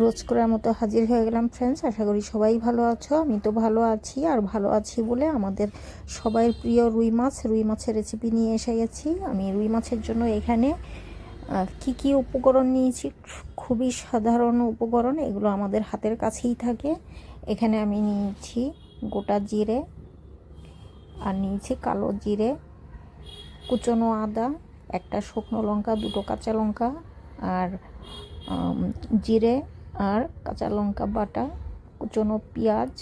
রোজ করার মতো হাজির হয়ে গেলাম ফ্রেন্ডস আশা করি সবাই ভালো আছো। আমি তো ভালো আছি, আর ভালো আছি বলে আমাদের সবাই প্রিয় রুই মাছ, রুই মাছের রেসিপি নিয়ে এসে গেছি। আমি রুই মাছের জন্য এখানে কি কি উপকরণ নিয়েছি? খুবই সাধারণ উপকরণ, এগুলো আমাদের হাতের কাছেই থাকে। এখানে আমি নিয়েছি গোটা জিরে, আর নিয়েছি কালো জিরে, কুচনো আদা, একটা শুকনো লঙ্কা, দুটো কাঁচা লঙ্কা, আর জিরে আর কাঁচা লঙ্কা বাটা, কুচনো পেঁয়াজ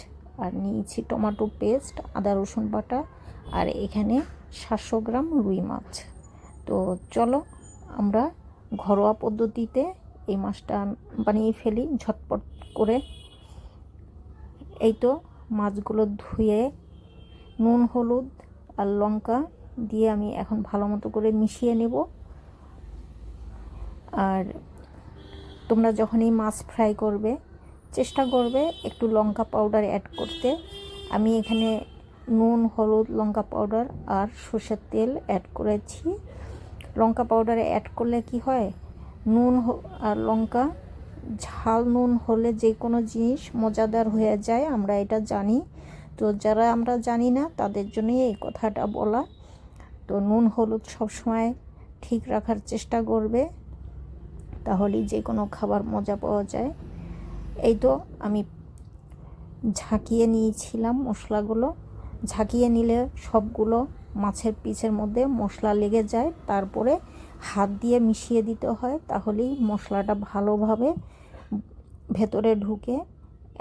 আর নিয়েছি টমেটো পেস্ট, আদা রসুন বাটা আর এখানে সাতশো গ্রাম রুই মাছ। তো চলো আমরা ঘরোয়া পদ্ধতিতে এই মাছটা বানিয়ে ফেলি, ঝটপট করে। এই তো মাছগুলো ধুয়ে নুন, হলুদ আর লঙ্কা দিয়ে আমি এখন ভালো মতো করে মিশিয়ে নেব। আর তোমরা যখন এই মাছ ফ্রাই করবে, চেষ্টা করবে একটু লঙ্কা পাউডার অ্যাড করতে। আমি এখানে নুন, হলুদ, লঙ্কা পাউডার আর সর্ষের তেল অ্যাড করেছি। লঙ্কা পাউডারে অ্যাড করলে কি হয়? নুন আর লঙ্কা, ঝাল নুন হলে যে কোনো জিনিস মজাদার হয়ে যায়, আমরা এটা জানি। তো যারা আমরা জানি না, তাদের জন্যই এই কথাটা বলা। তো নুন, হলুদ সবসময় ঠিক রাখার চেষ্টা করবে। তাহলেই যে কোনো খাবার মজা পাওয়া যায়। এই তো আমি ঝাঁকিয়ে নিয়েছিলাম মশলাগুলো। ঝাঁকিয়ে নিলে সবগুলো মাছের পিসের মধ্যে মশলা লেগে যায়। তারপরে হাত দিয়ে মিশিয়ে দিতে হয়, তাহলেই মশলাটা ভালোভাবে ভেতরে ঢুকে।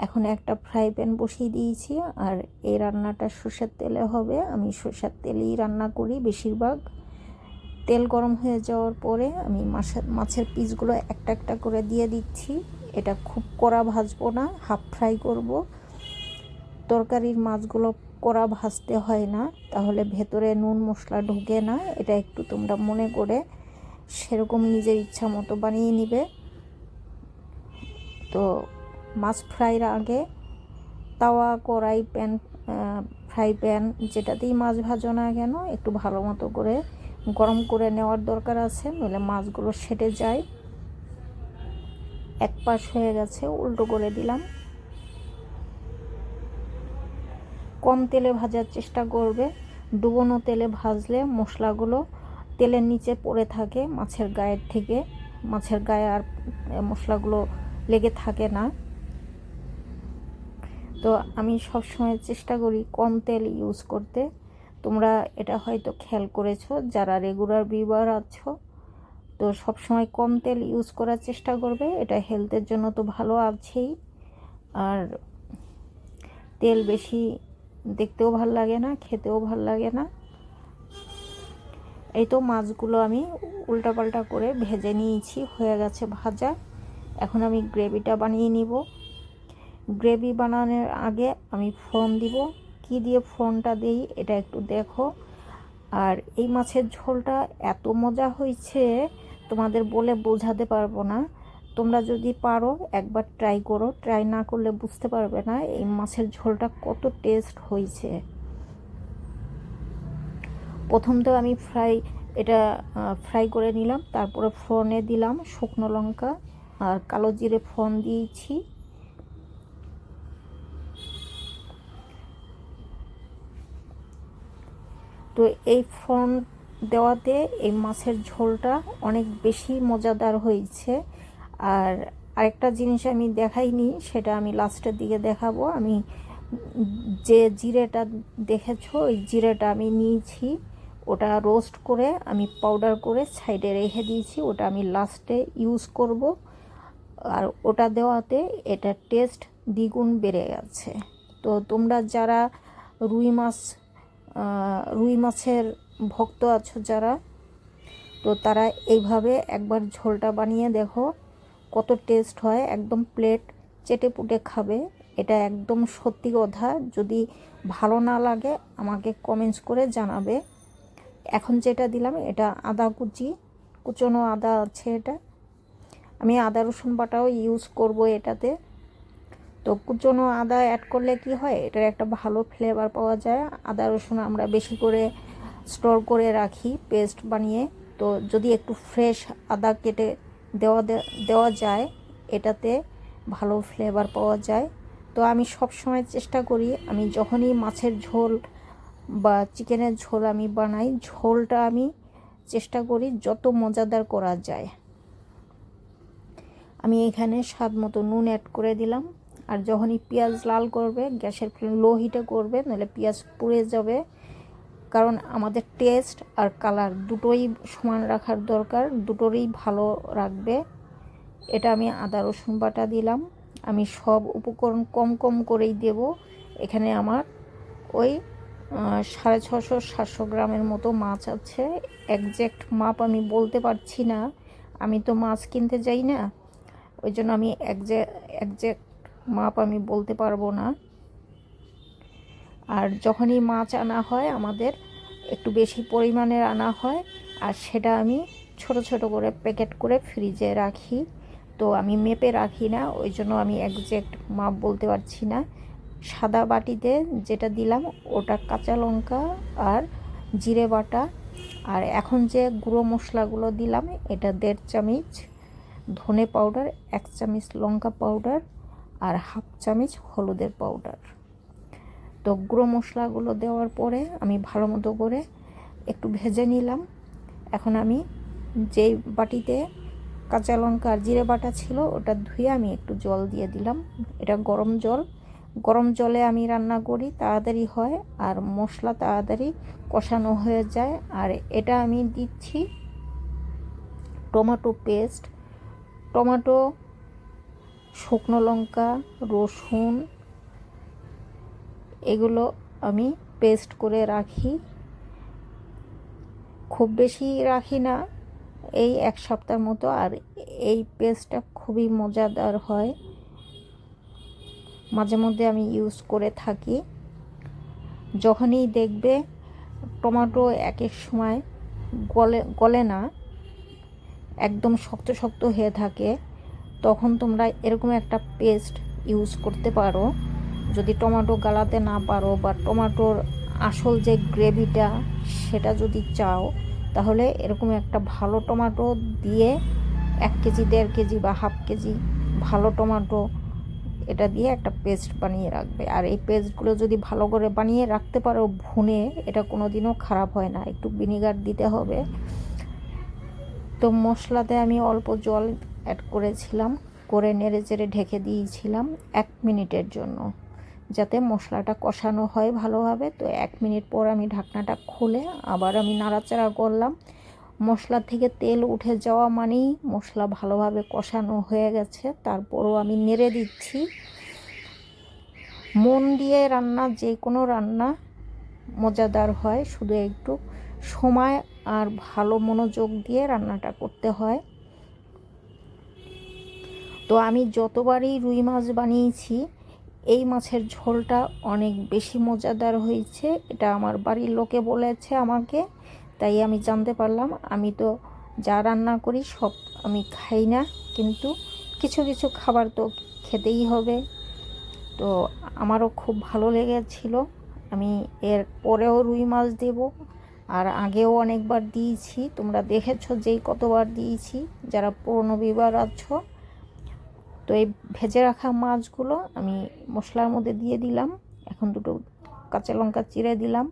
এখন একটা ফ্রাই প্যান বসিয়ে দিয়েছি, আর এই রান্নাটা সর্ষের তেলে হবে। আমি সর্ষের তেলেই রান্না করি বেশিরভাগ। তেল গরম হয়ে যাওয়ার পরে আমি মাছের মাছের পিসগুলো একটা একটা করে দিয়ে দিচ্ছি। এটা খুব কড়া ভাজবো না, হাফ ফ্রাই করব। তরকারির মাছগুলো কড়া ভাজতে হয় না, তাহলে ভেতরে নুন মশলা ঢুকে না। এটা একটু তোমরা মনে করে সেরকম নিজের ইচ্ছা মতো বানিয়ে নিবে। তো মাছ ফ্রাইয়ের আগে তাওয়া, কড়াই, প্যান ফ্রাই প্যান, যেটাতেই মাছ ভাজো না কেন, একটু ভালো মতো করে গরম করে নেওয়ার দরকার আছে, নইলে মাছগুলো সেটে যায়। এক পাশ হয়ে গেছে, উল্টো করে দিলাম। কম তেলে ভাজার চেষ্টা করবে। ডুবোনো তেলে ভাজলে মশলাগুলো তেলের নিচে পড়ে থাকে, মাছের গায়ের থেকে। মাছের গায়ে আর মশলাগুলো লেগে থাকে না। তো আমি সবসময় চেষ্টা করি কম তেল ইউজ করতে। তোমরা এটা হয়তো খেয়াল করেছ, যারা রেগুলার ভিউয়ার আছো, তো সবসময় কম তেল ইউজ করার চেষ্টা করবে, এটা হেলথের জন্য তো ভালো আছেই। আর তেল বেশি দেখতেও ভালো লাগে না, খেতেও ভালো লাগে না। এই তো মাছগুলো আমি উল্টাপাল্টা করে ভেজে নিয়েছি, হয়ে গেছে ভাজা। এখন আমি গ্রেভিটা বানিয়ে নিব। গ্রেভি বানানোর আগে আমি ফোড়ন দিব। কি দিয়ে ফোনটা দিই, এটা একটু দেখো। আর এই মাছের ঝোলটা এত মজা হয়েছে, তোমাদের বলে বোঝাতে পারব না। তোমরা যদি পারো, একবার ট্রাই করো। ট্রাই না করলে বুঝতে পারবে না এই মাছের ঝোলটা কত টেস্ট হয়েছে। প্রথম তো আমি ফ্রাই এটা ফ্রাই করে নিলাম, তারপরে ফোড়নে দিলাম শুকনো লঙ্কা আর কালো জিরে ফোড়ন দিয়েছি। তো এই ফোড়ন দেওয়াতে এই মাছের ঝোলটা অনেক বেশি মজাদার হয়েছে। আর আরেকটা জিনিস আমি দেখাইনি, সেটা আমি লাস্টের দিকে দেখাবো। আমি যে জিরেটা দেখেছ, ওই জিরেটা আমি নিয়েছি। ওটা রোস্ট করে আমি পাউডার করে সাইডে রেখে দিয়েছি। ওটা আমি লাস্টে ইউজ করব। আর ওটা দেওয়াতে এটা টেস্ট দ্বিগুণ বেড়ে গেছে। তো তোমরা যারা রুই মাছ রুই মাছের ভক্ত আছো যারা, তো তারা এইভাবে একবার ঝোলটা বানিয়ে দেখো কত টেস্ট হয়, একদম প্লেট চেটে পুটে খাবে। এটা একদম সত্যি কথা। যদি ভালো না লাগে, আমাকে কমেন্টস করে জানাবে। এখন যেটা দিলাম, এটা আদা কুচি। কুচনো আদা আছে এটা। আমি আদা রসুন বাটাও ইউজ করব এটাতে। তো কুচনো আদা অ্যাড করলে কি হয়? এটার একটা ভালো ফ্লেভার পাওয়া যায়। আদা রসুন আমরা বেশি করে স্টোর করে রাখি পেস্ট বানিয়ে। তো যদি একটু ফ্রেশ আদা কেটে দেওয়া দেওয়া যায়, এটাতে ভালো ফ্লেভার পাওয়া যায়। তো আমি সব সময় চেষ্টা করি, আমি যখনই মাছের ঝোল বা চিকেনের ঝোল আমি বানাই, ঝোলটা আমি চেষ্টা করি যত মজাদার করা যায়। আমি এখানে স্বাদ মতো নুন অ্যাড করে দিলাম। আর যখনই পেঁয়াজ লাল করবে, গ্যাসের ফ্লেম লো হিটে করবে, নাহলে পেঁয়াজ পুড়ে যাবে। কারণ আমাদের টেস্ট আর কালার দুটোই সমান রাখার দরকার, দুটোরই ভালো রাখবে। এটা আমি আদা, রসুন বাটা দিলাম। আমি সব উপকরণ কম কম করেই দেব। এখানে আমার ওই সাড়ে ছশো সাতশো গ্রামের মতো মাছ আছে। একজ্যাক্ট মাপ আমি বলতে পারছি না। আমি তো মাছ কিনতে যাই না। ওই জন্য আমি একজ্যাক্ট মাপ আমি বলতে পারব না। আর যখনই মাছ আনা হয়, আমাদের একটু বেশি পরিমাণের আনা হয়, আর সেটা আমি ছোট ছোট করে প্যাকেট করে ফ্রিজে রাখি। তো আমি মেপে রাখি না, ওই জন্য আমি একজ্যাক্ট মাপ বলতে পারছি না। সাদা বাটিতে যেটা দিলাম, ওটা কাঁচা লঙ্কা আর জিরে বাটা। আর এখন যে গুঁড়ো মশলাগুলো দিলাম, এটা দেড় চামচ ধনে পাউডার, এক চামচ লঙ্কা পাউডার আর হাফ চামচ হলুদের পাউডার তো গুঁড়ো মশলাগুলো দেওয়ার পরে আমি ভালো মতো করে একটু ভেজে নিলাম। এখন আমি যেই বাটিতে কাঁচা লঙ্কা আর জিরে বাটা ছিল ওটা ধুয়ে আমি একটু জল দিয়ে দিলাম। এটা গরম জল। গরম জলে আমি রান্না করি তাড়াতাড়ি হয় আর মশলা তাড়াতাড়ি কষানো হয়ে যায়। আর এটা আমি দিচ্ছি টমেটো পেস্ট টমেটো শুকনো লঙ্কা, রসুন, এগুলো আমি পেস্ট করে রাখি। খুব বেশি রাখি না, এই এক সপ্তাহ মতো, আর এই পেস্টটা খুবই মজাদার হয়। মাঝে মধ্যে আমি ইউজ করে থাকি। যখনই দেখবে টমেটো এক এক সময় গলে গলে না, একদম শক্ত শক্ত হয়ে থাকে। তখন তোমরা এরকম একটা পেস্ট ইউজ করতে পারো। যদি টমেটো গালাতে না পারো বা টমেটোর আসল যে গ্রেভিটা সেটা যদি চাও, তাহলে এরকম একটা ভালো টমেটো দিয়ে এক কেজি, দেড় কেজি বা হাফ কেজি ভালো টমেটো, এটা দিয়ে একটা পেস্ট বানিয়ে রাখবে। আর এই পেস্টগুলো যদি ভালো করে বানিয়ে রাখতে পারো ভুনে, এটা কোনো দিনও খারাপ হয় না। একটু ভিনিগার দিতে হবে। তো মশলাতে আমি অল্প জল অ্যাড করেছিলাম, করে নেড়ে চেড়ে ঢেকে দিয়েছিলাম এক মিনিটের জন্য। যাতে মশলাটা কষানো হয় ভালোভাবে, তো এক মিনিট পর আমি ঢাকনাটা খুলে আবার আমি নাড়াচাড়া করলাম। মশলা থেকে তেল উঠে যাওয়া মানেই মশলা ভালোভাবে কষানো হয়ে গেছে। তারপরও আমি নেড়ে দিচ্ছি। মন দিয়ে রান্না, যে কোনো রান্না মজাদার হয়। শুধু একটু সময় আর ভালো মনোযোগ দিয়ে রান্নাটা করতে হয়। তো আমি যতবারই রুই মাছ বানিয়েছি, এই মাছের ঝোলটা অনেক বেশি মজাদার হয়েছে। এটা আমার বাড়ির লোকে বলেছে আমাকে, তাই আমি জানতে পারলাম। আমি তো যা রান্না করি সব আমি খাই না, কিন্তু কিছু কিছু খাবার তো খেতেই হবে। তো আমারও খুব ভালো লেগেছিল। আমি এর পরেও রুই মাছ দেব। আর আগেও অনেকবার দিয়েছি। তোমরা দেখেছ যেই কতবার দিয়েছি। যারা পুরনো বিবার আছো তো এই ভেজে রাখা মাছগুলো আমি মশলার মধ্যে দিয়ে দিলাম। এখন দুটো কাঁচা লঙ্কা চিড়ে দিলাম।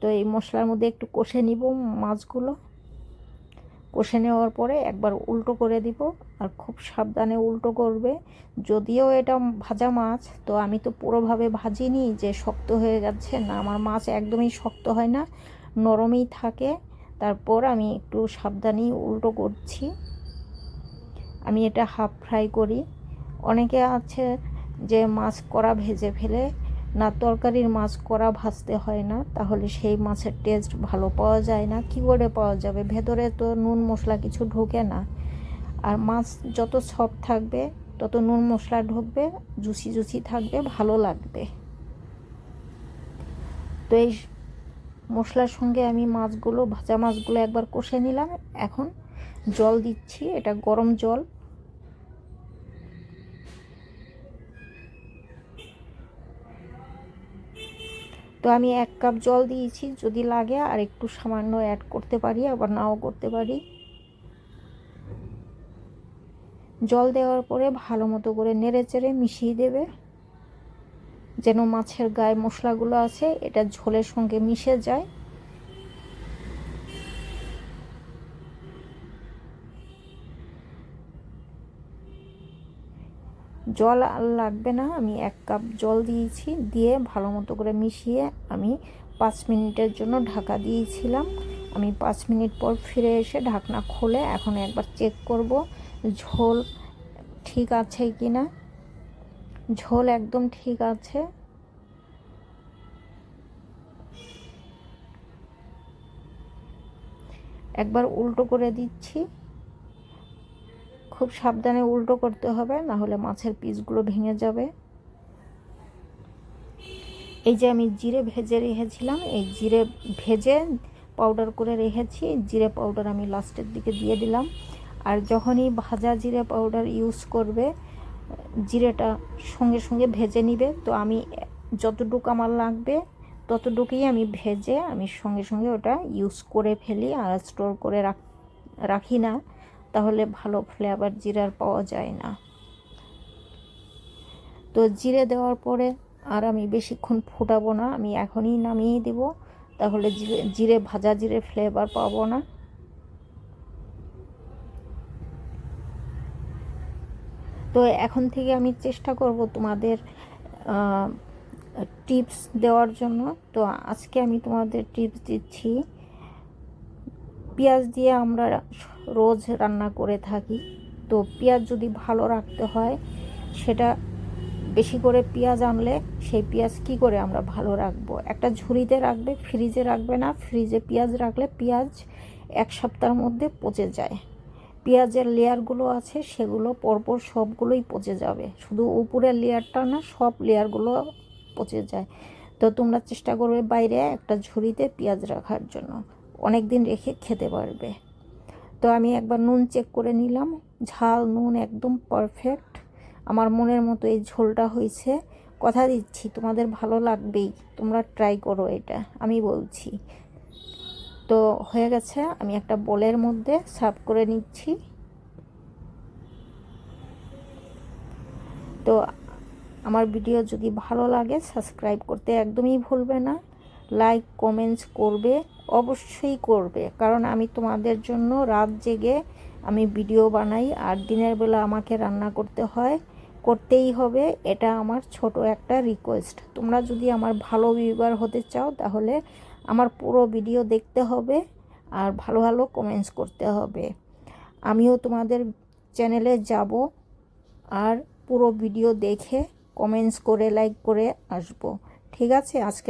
তো এই মশলার মধ্যে একটু কষে নিব মাছগুলো। কষে নেওয়ার পরে একবার উল্টো করে দিব আর খুব সাবধানে উল্টো করবে। যদিও এটা ভাজা মাছ, তো আমি তো পুরোভাবে ভাজিনি যে শক্ত হয়ে যাচ্ছে না। আমার মাছ একদমই শক্ত হয় না, নরমই থাকে। তারপর আমি একটু সাবধানেই উল্টো করছি। আমি এটা হাফ ফ্রাই করি। অনেকে আছে যে মাছ কড়া ভেজে ফেলে, না তরকারির মাছ কড়া ভাজতে হয় না, তাহলে সেই মাছের টেস্ট ভালো পাওয়া যায় না। কী করে পাওয়া যাবে? ভেতরে তো নুন মশলা কিছু ঢোকে না। আর মাছ যত সব থাকবে, তত নুন মশলা ঢুকবে, জুসি জুসি থাকবে, ভালো লাগবে। তো এই মশলার সঙ্গে আমি মাছগুলো, ভাজা মাছগুলো একবার কষে নিলাম। এখন জল দিচ্ছি, এটা গরম জল। তো আমি এক কাপ জল দিয়েছি, যদি লাগে আর একটু সামান্য অ্যাড করতে পারি, আবার নাও করতে পারি। জল দেওয়ার পরে ভালো মতো করে নেড়ে চেড়ে মিশিয়ে দেবে। যেন মাছের গায়ে মশলাগুলো আছে, এটা ঝোলের সঙ্গে মিশে যায়। জল আর লাগবে না। আমি এক কাপ জল দিয়েছি, দিয়ে ভালো মতো করে মিশিয়ে আমি পাঁচ মিনিটের জন্য ঢাকা দিয়েছিলাম। আমি পাঁচ মিনিট পর ফিরে এসে ঢাকনা খুলে এখন একবার চেক করব, ঝোল ঠিক আছে কি না ঝোল একদম ঠিক আছে। একবার উল্টো করে দিচ্ছি। খুব সাবধানে উল্টো করতে হবে না হলে মাছের পিসগুলো ভেঙে যাবে। এই যে আমি জিরে ভেজে রেখেছিলাম, এই জিরে ভেজে পাউডার করে রেখেছি। জিরে পাউডার আমি লাস্টের দিকে দিয়ে দিলাম। আর যখনই ভাজা জিরে পাউডার ইউজ করবে, জিরেটা সঙ্গে সঙ্গে ভেজে নিবে। তো আমি যতটুকু আমার লাগবে, ততটুকুই আমি ভেজে আমি সঙ্গে সঙ্গে ওটা ইউজ করে ফেলি, আর স্টোর করে রাখি না। তাহলে ভালো ফ্লেভার জিরার পাওয়া যায় না। তো জিরে দেওয়ার পরে আর আমি বেশিক্ষণ ফুটাবো না, আমি এখনই নামিয়ে দেব। তাহলে জিরে জিরে, ভাজা জিরে ফ্লেভার পাবো না। তো এখন থেকে আমি চেষ্টা করব তোমাদের টিপস দেওয়ার জন্য। তো আজকে আমি তোমাদের টিপস দিচ্ছি। পেঁয়াজ দিয়ে আমরা রোজ রান্না করে থাকি। তো পেঁয়াজ যদি ভালো রাখতে হয়, সেটা বেশি করে পেঁয়াজ আনলে সেই পেঁয়াজ কি করে আমরা ভালো রাখব? একটা ঝুড়িতে রাখবে, ফ্রিজে রাখবে না। ফ্রিজে পেঁয়াজ রাখলে পেঁয়াজ এক সপ্তাহের মধ্যে পচে যায়। পেঁয়াজের লেয়ারগুলো আছে, সেগুলো পরপর সবগুলোই পচে যাবে। শুধু উপরের লেয়ারটা না, সব লেয়ারগুলো পচে যায়। তো তোমরা চেষ্টা করবে বাইরে একটা ঝুড়িতে পেঁয়াজ রাখার জন্য। অনেক দিন রেখে খেতে পারবে। তো আমি একবার নুন চেক করে নিলাম। ঝাল, নুন একদম পারফেক্ট আমার মনের মতো এই ঝোলটা হয়েছে। কথা দিচ্ছি, তোমাদের ভালো লাগবেই। তোমরা ট্রাই করো এটা, আমি বলছি। তো হয়ে গেছে, আমি একটা বোলের মধ্যে সার্ভ করে নিচ্ছি। তো আমার ভিডিও যদি ভালো লাগে সাবস্ক্রাইব করতে একদমই ভুলবে না। লাইক কমেন্টস করবে। অবশ্যই করবে। কারণ আমি তোমাদের জন্য রাত জেগে আমি ভিডিও বানাই, আর দিনের বেলা আমাকে রান্না করতে হয়, করতেই হবে। এটা আমার ছোট একটা রিকোয়েস্ট তোমরা যদি আমার ভালো ভিউবার হতে চাও, তাহলে আমার পুরো ভিডিও দেখতে হবে, আর ভালো ভালো কমেন্টস করতে হবে। আমিও তোমাদের চ্যানেলে যাব, আর পুরো ভিডিও দেখে কমেন্টস করে লাইক করে আসব। ঠিক আছে, আজকে